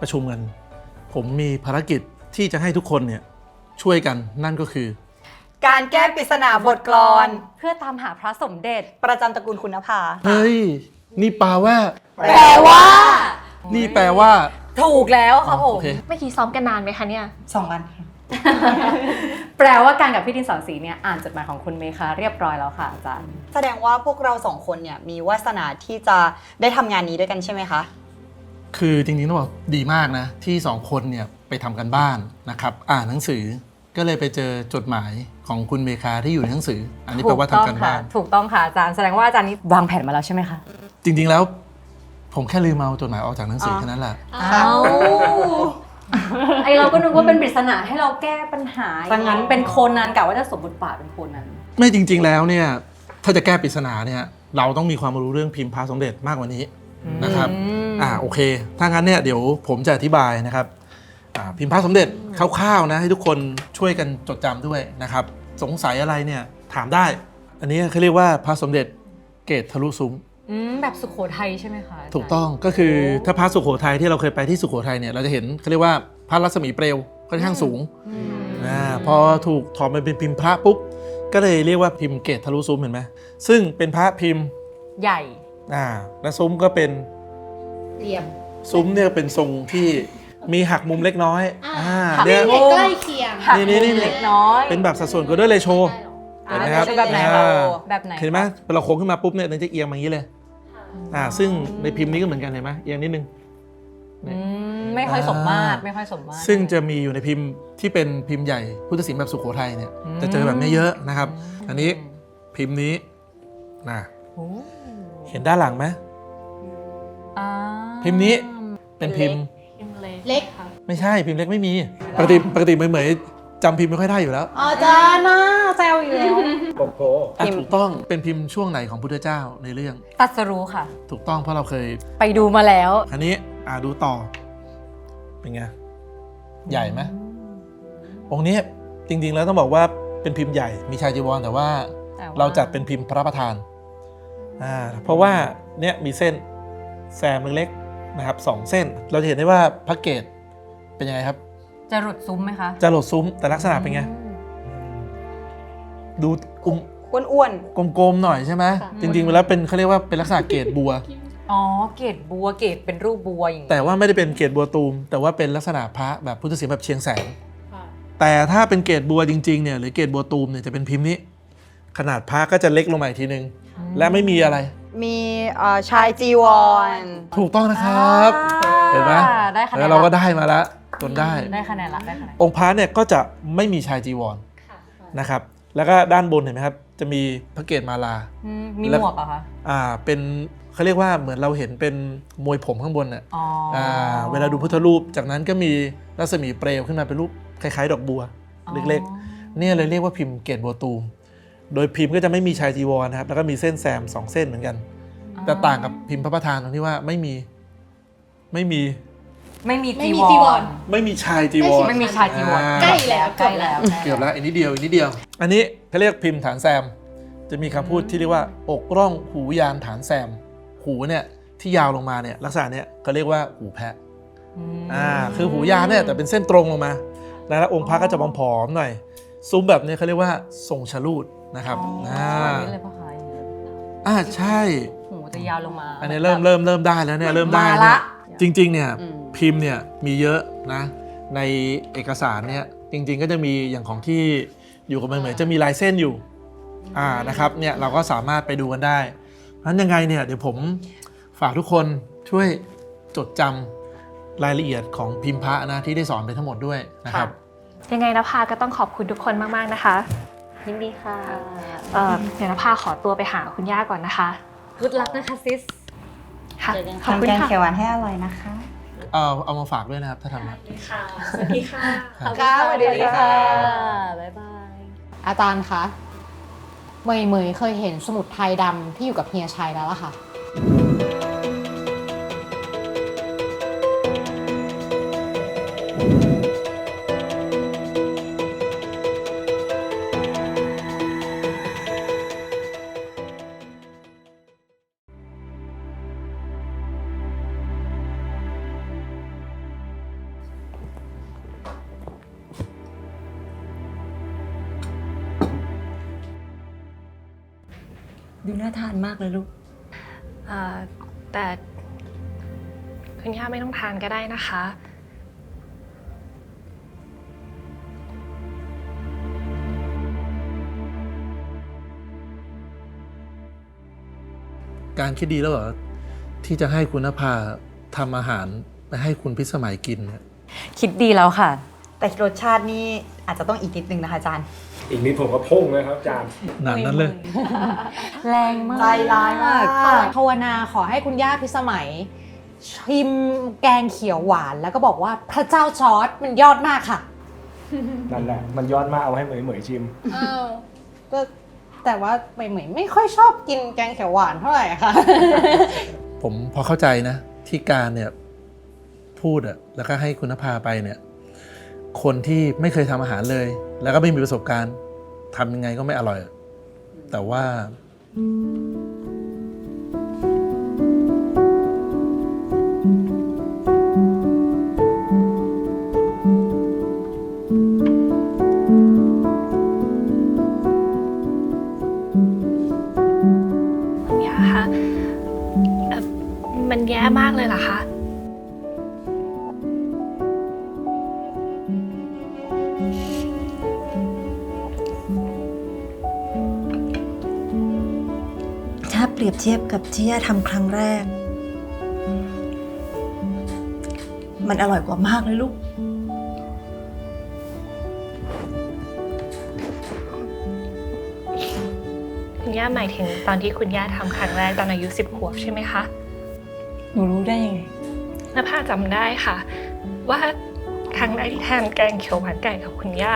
ประชุมกัน ผมมีภารกิจที่จะให้ทุกคนเนี่ยช่วยกันนั่นก็คือ การแก้ปริศนาบทกลอน เพื่อตามหาพระสมเด็จ ประจำตระกูลคุณภา เฮ้ย นี่แปลว่า แปลว่า นี่แปลว่า ถูกแล้วครับผโอม เค เมื่อกี้ซ้อมกันนานไหมคะเนี่ย สองวันแปลว่าการกับพี่ดินสอนสีเนี่ยอ่านจดหมายของคุณเมคาเรียบร้อยแล้วค่ะอาจารย์ แสดงว่าพวกเราสองคนเนี่ยมีวาสนาที่จะได้ทำงานนี้ด้วยกันใช่ไหมคะ คือจริงๆต้องบอกดีมากนะ ที่สองคนเนี่ยไปทำกันบ้านนะครับ อ่านหนังสือก็เลยไปเจอจดหมายของคุณเมคาที่อยู่ในหนังสือ อันนี้แปลว่าทำกันบ้าน ถูกต้องค่ะอาจารย์แสดงว่าอาจารย์นี่วางแผนมาแล้วใช่ไหมคะ จริง ๆแล้ว ผมแค่ลืมเอาจดหมายออกจากหนังสือแค่นั้นแหละอ้าวไอเราก็นึกว่าเป็นปริศนาให้เราแก้ปัญหาดังนั้นเป็นโคนนั้นกะว่าจะสมบทบาทเป็นโคนนั้นไม่จริง ๆแล้วเนี่ยถ้าจะแก้ปริศนาเนี่ยเราต้องมีความรู้เรื่องพิมพ์พระสมเด็จมากกว่านี้นะครับ อืม อ่าโอเค ถ้างั้นเนี่ยเดี๋ยวผมจะอธิบายนะครับอ่าพิมพ์พระสมเด็จคร่าวๆนะให้ทุกคนช่วยกันจดจำด้วยนะครับ สงสัยอะไรเนี่ยถามได้ อันนี้เขาเรียกว่าพระสมเด็จเกตทะลุซุ้มอืมแบบสุโขทัยใช่ไหมคะาจารย์ถูกต้องก็คือถ้าพระสุโขทัยที่เราเคยไปที่สุโขทัยเนี่ยเราจะเห็นเขาเรียกว่าพระรัศมีเปลวค่อนข้างสูงอืมอ่าพอถูกถอดมาเป็นพิมพ์พระปุ๊บก็เลยเรียกว่าพิมพ์เกตทะลุซุ้มเห็นไหมซึ่งเป็นพระพิมพ์ใหญ่อ่าและซุ้มก็เป็น เหลี่ยม ซุ้มเนี่ยเป็นทรงที่มีหักมุมเล็กน้อยอ่าอ่าหักเนี่ยเด็กใกล้เคียง หักนี่นี่นี่มุมเล็กน้อยเป็นแบบสัดส่วนก็ด้วยเลยโชว์เห็นไหมครับอ่าแบบไหนอ่าคะแบบไหน เห็นไหมพอเราโค้งขึ้นมาปุ๊บเนี่ยมันจะเอียงมาอย่างนี้เลยอ่าซึ่งในพิมพ์นี้ก็เหมือนกันเห็นไหมเอียงนิดนึง อืมไม่ค่อยสมมาตรอ่าไม่ค่อยสมมาตร ซึ่งจะมีอยู่ในพิมพ์ที่เป็นพิมพ์ใหญ่พุทธศิลป์แบบสุโขทัยเนี่ยจะเจอแบบนี้เยอะนะครับ อันนี้พิมพ์นี้นะโอ้เห็นด้านหลังไหม อ่าพิมพ์นี้เป็นพิมพ์เล็กไม่ใช่พิมพ์เล็กไม่มี ปกติปกติเหมยๆจำพิมพ์ไม่ค่อยได้อยู่แล้วอาจารย์นะแซวอยู่แล้วอะถูกต้องเป็นพิมพ์ช่วงไหนของพุทธเจ้าในเรื่อง ตัดสรู้ค่ะ ถูกต้องเพราะเราเคย ไปดูมาแล้ว อันนี้อ่าดูต่อ เป็นไง ใหญ่ไหมองค์นี้จริงๆแล้วต้องบอกว่าเป็นพิมพ์ใหญ่มีชายจีวรแต่ว่าแต่ว่า เราจัดเป็นพิมพ์พระประธานอ่าเพราะว่าเนี่ยมีเส้น แซมเล็กๆนะครับสองเส้น เราจะเห็นได้ว่าพระเกตเป็นยังไงครับ จะหลุดซุ้มไหมคะจะโหลดซุ้มแต่ลักษณะเป็นไง ดูอุ้มอ้วนกลมๆหน่อยใช่ไหมค่ะ จริงๆแล้วเป็นเขาเรียกว่าเป็นลักษณะเกตบัว อ๋อ เกตบัวเกตเป็นรูปบัวอย่างนี้แต่ว่าไม่ได้เป็นเกตบัวตูม แต่ว่าเป็นลักษณะพระแบบพุทธศิลป์แบบเชียงแสนแต่ถ้าเป็นเกตบัวจริงๆเนี่ยหรือเกตบัวตูมเนี่ยจะเป็นพิมพ์นี้ ขนาดพระก็จะเล็กลงมาอีกทีนึงและไม่มีอะไรๆ มีเอ่อชายจีวรถูกต้องนะครับอ่าเห็นไหมได้คะแนนแล้วเราก็ละได้มาแล้วจนได้ ได้คะแนนละได้คะแนนองค์พระเนี่ยก็จะไม่มีชายจีวรนะครับ แล้วก็ด้านบนเห็นไหมครับ จะมีพระเกตมาลา อืมมีแล้วหมวกเหรอคะอ่า เป็นเขาเรียกว่าเหมือนเราเห็นเป็นมวยผมข้างบนน่ะอ๋อออ่าเวลาดูพุทธรูป จากนั้นก็มีรัศมีเปลวขึ้นมาเป็นรูปคล้ายๆ ดอกบัว เล็กๆ เนี่ยเลยเรียกว่าพิมพ์เกตบัวตูม โดยพิมพ์ก็จะไม่มีชายจีวรนะครับ แล้วก็มีเส้นแซมสองเส้นเหมือนกัน แต่ต่างกับพิมพ์พระประธานตรงที่ว่าไม่มีไม่มีไม่มีไม่จีมีวจีวร ร ไม่มีชายจีวร ไม่มีชายจีวรอ่า ใกล้แล้ว ใกล้แล้วเกือบแล้วอีกนิดเดียวอีกนิดเดียว อันนี้เขาเรียกพิมพ์ฐานแซม จะมีคำพูดที่เรียกว่า อกร่องหูยานฐานแซม หูเนี่ยที่ยาวลงมาเนี่ยลักษณะเนี่ยเขาเรียกว่าหูแพะมอ่าคือหูยานเนี่ยแต่เป็นเส้นตรงลงมา แล้วองค์พระก็จะผอมๆหน่อยซุ้มแบบนี้เขาเรียกว่าทรงชะลูด นะครับอ๋ออ่าอย่างนี้เลยปะคะอย่างนี้เลยอ่าใช่หูจะยาวลงมาอันนี้เริ่มเริ่มเริ่มได้แล้วเนี่ยเริ่มได้มาเนี่ละ ยจริงๆเนี่ยอืม พิมพ์เนี่ยมีเยอะนะในเอกสารเนี่ยจริงๆก็จะมีอย่างของที่อยู่กับมันเหมือนจะมีลายเส้นอยู่อ่านะครับเนี่ยเราก็สามารถไปดูกันได้เพราะฉะนั้นยังไงเนี่ยเดี๋ยวผมฝากทุกคนช่วยจดจำรายละเอียดของพิมพ์พระนะที่ได้สอนไปทั้งหมดด้วยนะครับ ยังไงนภาก็ต้องขอบคุณทุกคนมาก ๆ นะคะ ยินดีค่ะเอ่อเดี๋ยวนภาขอตัวไปหาคุณย่าก่อนนะคะกุดลักนะคะซิส ค่ะขอบทำคุณแกงค่ะ เขียวหวานให้อร่อยนะคะ เอาเอามาฝากด้วยนะครับ ถ้าทำนะ ค่ะสวัสดีค่ะครับค่ะสวัสดีค่ะ บ๊ายบาย อาจารย์คะเมยเมยเคยเห็นสมุดไทยดำที่อยู่กับเฮียชัยแล้วล่ะค่ะ เลยลูก เอ่อแต่คุณย่าไม่ต้องทานก็ได้นะคะ การคิดดีแล้วเหรอที่จะให้คุณนภาทำอาหารไปให้คุณพิสมัยกินเนี่ยคิดดีแล้วค่ะ แต่รสชาตินี่อาจจะต้องอีกนิดนึงนะคะอาจารย์ อีกนิดผมก็พุ่งเลยครับอาจารย์ หนังนั้นเลย แรงมากใจร้ายมากค่ะภาวนาขอให้คุณย่าพิสมัย ชิมแกงเขียวหวานแล้วก็บอกว่าพระเจ้าจอร์ดมันยอดมากค่ะ นั่นแหละ มันยอดมากเอาให้เหมยเหมยชิมก็แต่ว่าเหมยเหมยไม่ค่อยชอบกินแกงเขียวหวานเท่าไหร่อะค่ะ ผมพอเข้าใจนะ ที่การเนี่ย พูดอะแล้วก็ให้คุณนภาไปเนี่ย คนที่ไม่เคยทำอาหารเลย แล้วก็ไม่มีประสบการณ์ทำยังไงก็ไม่อร่อย แต่ว่า ปรียบเทียบกับที่ย่าทำครั้งแรก มันอร่อยกว่ามากเลยลูก คุณย่าหมายถึงตอนที่คุณย่าทำครั้งแรกตอนอายุสิบขวบใช่ไหมคะหนูรู้ได้ยังไงนภาจำได้ค่ะ ว่าครั้งแรกที่ทานแกงเขียวหวานไก่กับคุณย่า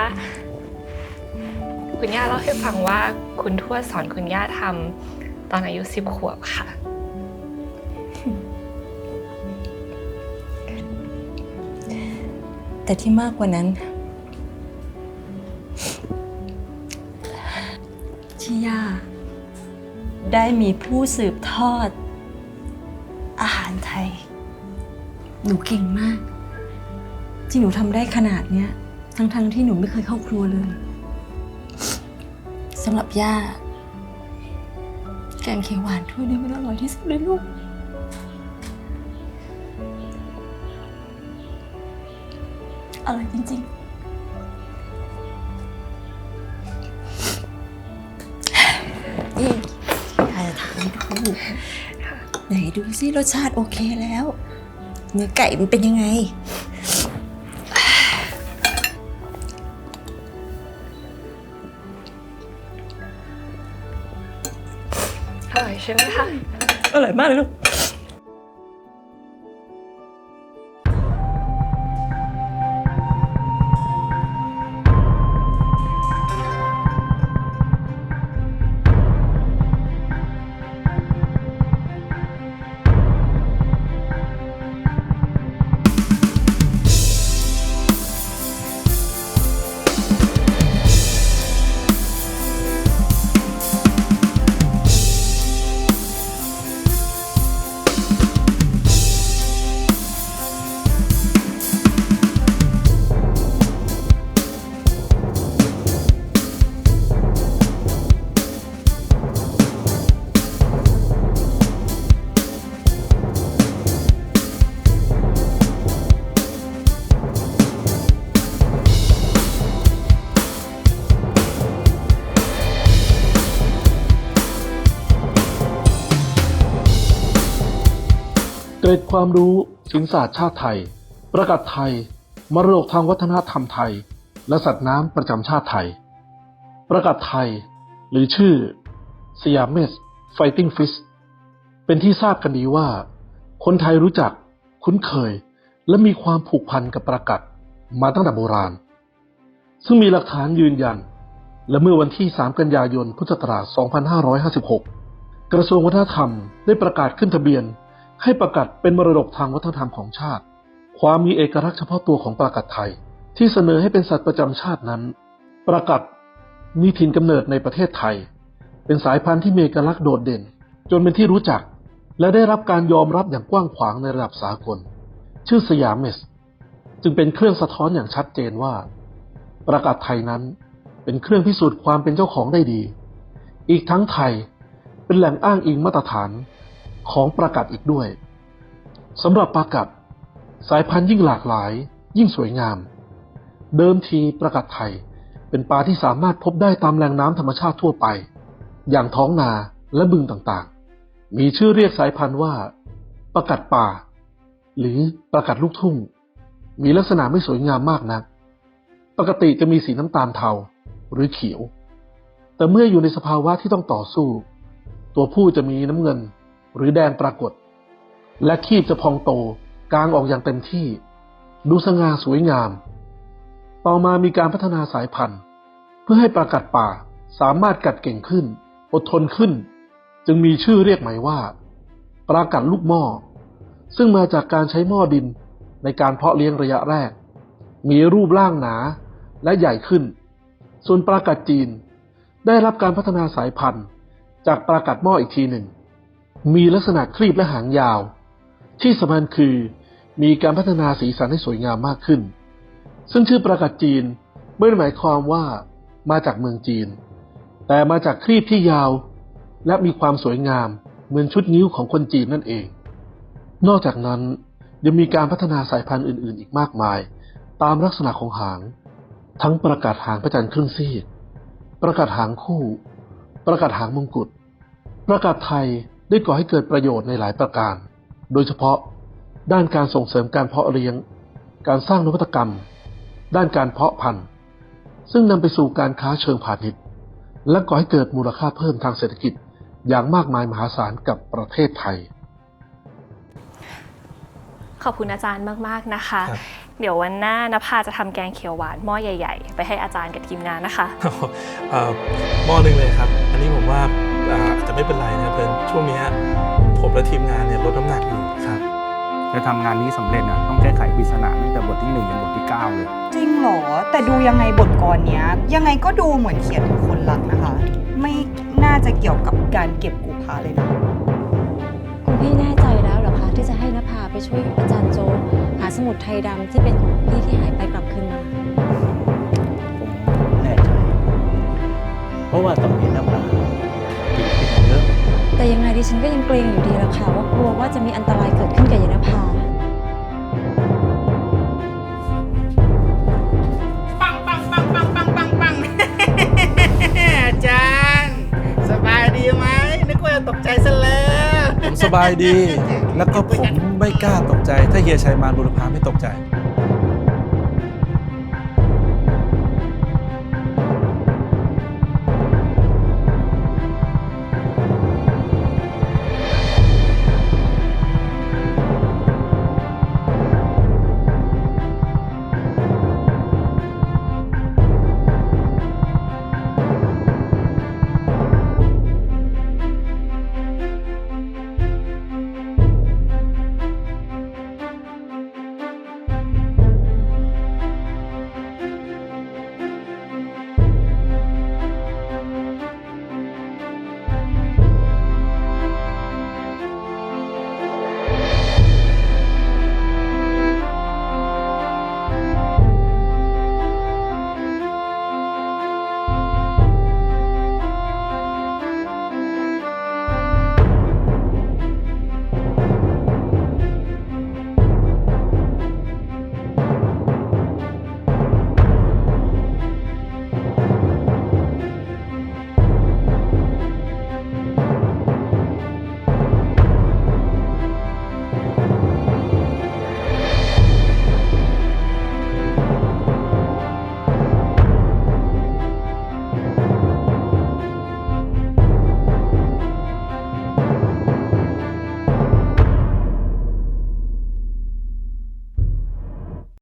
คุณย่าเล่าให้ฟังว่าคุณทวดสอนคุณย่าทำต อนอายุสิบขวบค่ะ แต่ที่มากกว่านั้น ที่ย่าได้มีผู้สืบทอด อาหารไทย หนูเก่งมาก ที่หนูทำได้ขนาดเนี้ย ทั้งๆที่หนูไม่เคยเข้าครัวเลยสำหรับย่า แกงเขียวหวานถ้วยนี้มันอร่อยที่สุดเลยลูก อร่อยจริงๆนี่อาจจะถามดูไหนดูซิรสชาติโอเคแล้ว เนื้อไก่มันเป็นยังไง ร่อยใช่ไหมคะ อร่อยมากเลยลูก ร็ดความรู้สินศาสตร์ชาติไทย ประกาศไทย มรดกทางวัฒนธรรมไทย และสัตว์น้ำประจำชาติไทย ประกาศไทย หรือชื่อสยามเมสไฟติ้งฟิสเป็นที่ทราบกันดีว่า คนไทยรู้จักคุ้นเคย และมีความผูกพันกับประกาศมาตั้งแต่โบราณ ซึ่งมีหลักฐานยืนยัน และเมื่อวันที่ 3 กันยายนพุทธศักราช 2556 กระทรวงวัฒนธรรมได้ประกาศขึ้นทะเบียน ให้ประกาศเป็นมรดกทางวัฒนธรรมของชาติ ความมีเอกลักษณ์เฉพาะตัวของประกาศไทย ที่เสนอให้เป็นสัตว์ประจำชาตินั้น ประกาศมีถิ่นกำเนิดในประเทศไทย เป็นสายพันธุ์ที่มีเอกลักษณ์โดดเด่น จนเป็นที่รู้จัก และได้รับการยอมรับอย่างกว้างขวางในระดับสากล ชื่อสยามเมสจึงเป็นเครื่องสะท้อนอย่างชัดเจนว่า ประกาศไทยนั้นเป็นเครื่องพิสูจน์ความเป็นเจ้าของได้ดี อีกทั้งไทยเป็นแหล่งอ้างอิงมาตรฐาน ของประกัดอีกด้วยสำหรับประกัด สายพันธุ์ยิ่งหลากหลาย ยิ่งสวยงาม เดิมทีประกัดไทย เป็นปลาที่สามารถพบได้ตามแหล่งน้ำธรรมชาติทั่วไป อย่างท้องนาและบึงต่างๆ มีชื่อเรียกสายพันธุ์ว่าประกัดป่า หรือประกัดลูกทุ่ง มีลักษณะไม่สวยงามมากนัก ปกติจะมีสีน้ำตาลเทาหรือเขียว แต่เมื่ออยู่ในสภาวะที่ต้องต่อสู้ ตัวผู้จะมีน้ำเงิน หรือแดงปรากฏ และขีบจะพองโตกลางออกอย่างเต็มที่ ดูสง่าสวยงาม ต่อมามีการพัฒนาสายพันธุ์ เพื่อให้ปลากัดป่าสามารถกัดเก่งขึ้น อดทนขึ้น จึงมีชื่อเรียกใหม่ว่า ปลากัดลูกหม้อ ซึ่งมาจากการใช้หม้อดินในการเพาะเลี้ยงระยะแรก มีรูปร่างหนาและใหญ่ขึ้น ส่วนปลากัดจีนได้รับการพัฒนาสายพันธุ์ จากปลากัดหม้ออีกทีหนึ่ง มีลักษณะครีบและหางยาว ที่สำคัญคือมีการพัฒนาสีสันให้สวยงามมากขึ้น ซึ่งชื่อปลากัดจีนไม่ได้หมายความว่ามาจากเมืองจีน แต่มาจากครีบที่ยาว และมีความสวยงามเหมือนชุดนิ้วของคนจีนนั่นเอง นอกจากนั้นยังมีการพัฒนาสายพันธุ์อื่น ๆ อีกมากมาย ตามลักษณะของหาง ทั้งประกาศหางพระจันทร์ครึ่งซีกประกาศหางคู่ ประกาศหางมงกุฎประกาศไทย ได้ก่อให้เกิดประโยชน์ในหลายประการ โดยเฉพาะ ด้านการส่งเสริมการเพาะเลี้ยง การสร้างนวัตกรรม ด้านการเพาะพันธุ์ ซึ่งนำไปสู่การค้าเชิงพาณิชย์ และก่อให้เกิดมูลค่าเพิ่มทางเศรษฐกิจอย่างมากมายมหาศาลกับประเทศไทย ขอบคุณอาจารย์มาก ๆ นะคะครับเดี๋ยววันหน้านภาจะทำแกงเขียวหวานหม้อใหญ่ ๆ ไปให้อาจารย์กับทีมงานนะคะเอ่อหม้อหนึ่งเลยครับ อันนี้ผมว่า อ่าอาจจะไม่เป็นไรนะเพื่อนช่วงเนี้ยผมและทีมงานเนี่ยลดน้ำหนักอยู่ครับจะทำงานนี้สำเร็จนะต้องแก้ไขปริศนาตั้งแต่บทที่หนึ่งจนบทที่เก้าเลย จริงเหรอ แต่ดูยังไงบทกรเนี้ย ยังไงก็ดูเหมือนเขียนถึงคนรักนะคะ ไม่น่าจะเกี่ยวกับการเก็บกูพาเลยนะ คุณพี่แน่ใจแล้วเหรอคะที่จะให้นภาไปช่วยอาจารย์โจหาสมุดไทยดำที่เป็นของพี่ที่หายไปกลับคืนมา ผมแน่ใจ เพราะว่าตอนนี้น้ำตากินขึ้นเยอะ แต่ยังไงดิฉันก็ยังเกรงอยู่ดีแล้วค่ะว่ากลัวว่าจะมีอันตรายเกิดขึ้นกับยานภา ปังปังปังปังปังปังปัง อาจารย์สบายดีไหมนึกว่าจะตกใจซะแล้วผมสบายดี แล้วก็ผมไม่กล้าตกใจ ถ้าเฮียชัยมารบุรพาไม่ตกใจ